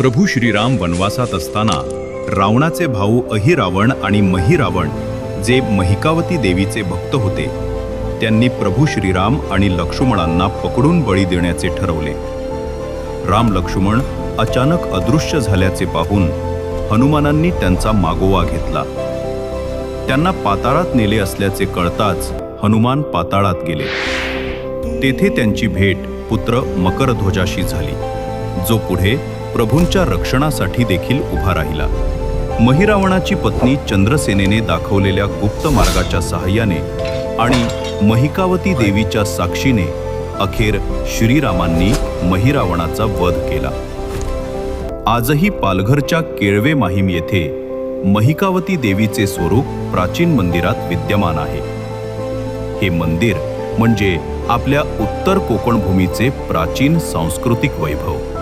प्रभू श्रीराम वनवासात असताना रावणाचे भाऊ अहिरावण आणि महिरावण जे महिकावती देवीचे भक्त होते त्यांनी प्रभू श्रीराम आणि लक्ष्मणांना पकडून बळी देण्याचे ठरवले. राम लक्ष्मण अचानक अदृश्य झाल्याचे पाहून हनुमानांनी त्यांचा मागोवा घेतला. त्यांना पाताळात नेले असल्याचे कळताच हनुमान पाताळात गेले. तेथे त्यांची भेट पुत्र मकरध्वजाशी झाली जो पुढे प्रभूंच्या रक्षणासाठी देखील उभा राहिला. महिरावणाची पत्नी चंद्रसेनेने दाखवलेल्या गुप्त मार्गाच्या सहाय्याने आणि महिकावती देवीच्या साक्षीने अखेर श्रीरामांनी महिरावणाचा वध केला. आजही पालघरच्या केळवे माहीम येथे महिकावती देवीचे स्वरूप प्राचीन मंदिरात विद्यमान आहे. हे मंदिर म्हणजे आपल्या उत्तर कोकण भूमीचे प्राचीन सांस्कृतिक वैभव.